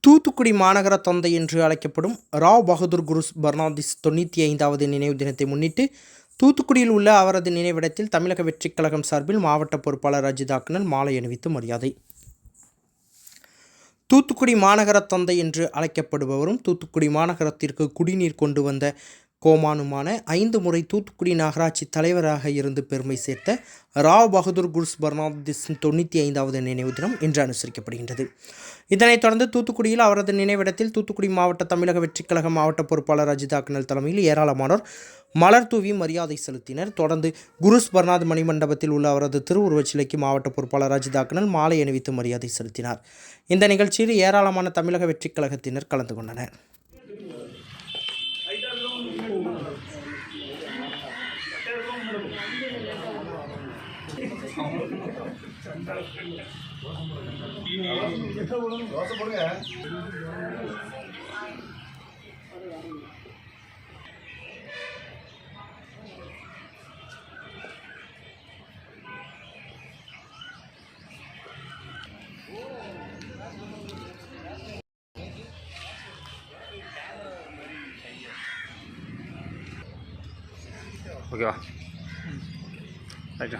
தூத்துக்குடி மாநகர தந்தை என்று அழைக்கப்படும் ராவ் பகதூர் குருஸ் பர்னாதிஸ் தொண்ணூற்றி ஐந்தாவது நினைவு தினத்தை முன்னிட்டு தூத்துக்குடியில் உள்ள அவரது நினைவிடத்தில் தமிழக வெற்றிக் கழகம் சார்பில் மாவட்ட பொறுப்பாளர் அஜித் மாலை அணிவித்து மரியாதை. தூத்துக்குடி மாநகர தந்தை என்று அழைக்கப்படுபவரும் தூத்துக்குடி மாநகரத்திற்கு குடிநீர் கொண்டு வந்த கோமானுமான ஐந்து முறை தூத்துக்குடி நகராட்சி தலைவராக இருந்து பெருமை சேர்த்த ராவ் பகதூர் குர்ஸ் பர்னாதிஸின் தொண்ணூற்றி ஐந்தாவது நினைவு தினம் இன்று அனுசரிக்கப்படுகின்றது. இதனைத் தொடர்ந்து தூத்துக்குடியில் அவரது நினைவிடத்தில் தூத்துக்குடி மாவட்ட தமிழக வெற்றிக்கழக மாவட்ட பொறுப்பாளர் அஜித் ஆக்னல் தலைமையில் ஏராளமானோர் மலர் தூவி மரியாதை செலுத்தினர். தொடர்ந்து குருஸ் பர்னாத் மணிமண்டபத்தில் உள்ள அவரது திருவுருவச் சிலைக்கு மாவட்ட பொறுப்பாளர் அஜித் ஆக்னல் மாலை அணிவித்து மரியாதை செலுத்தினார். இந்த நிகழ்ச்சியில் ஏராளமான தமிழக வெற்றிக்கழகத்தினர் கலந்து கொண்டனர். ஓகேவா ரைட்டா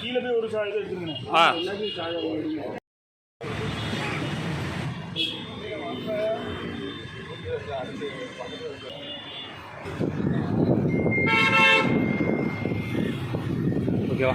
கீழே போய் ஒரு சாய் எடுத்துருங்க ஓகேவா?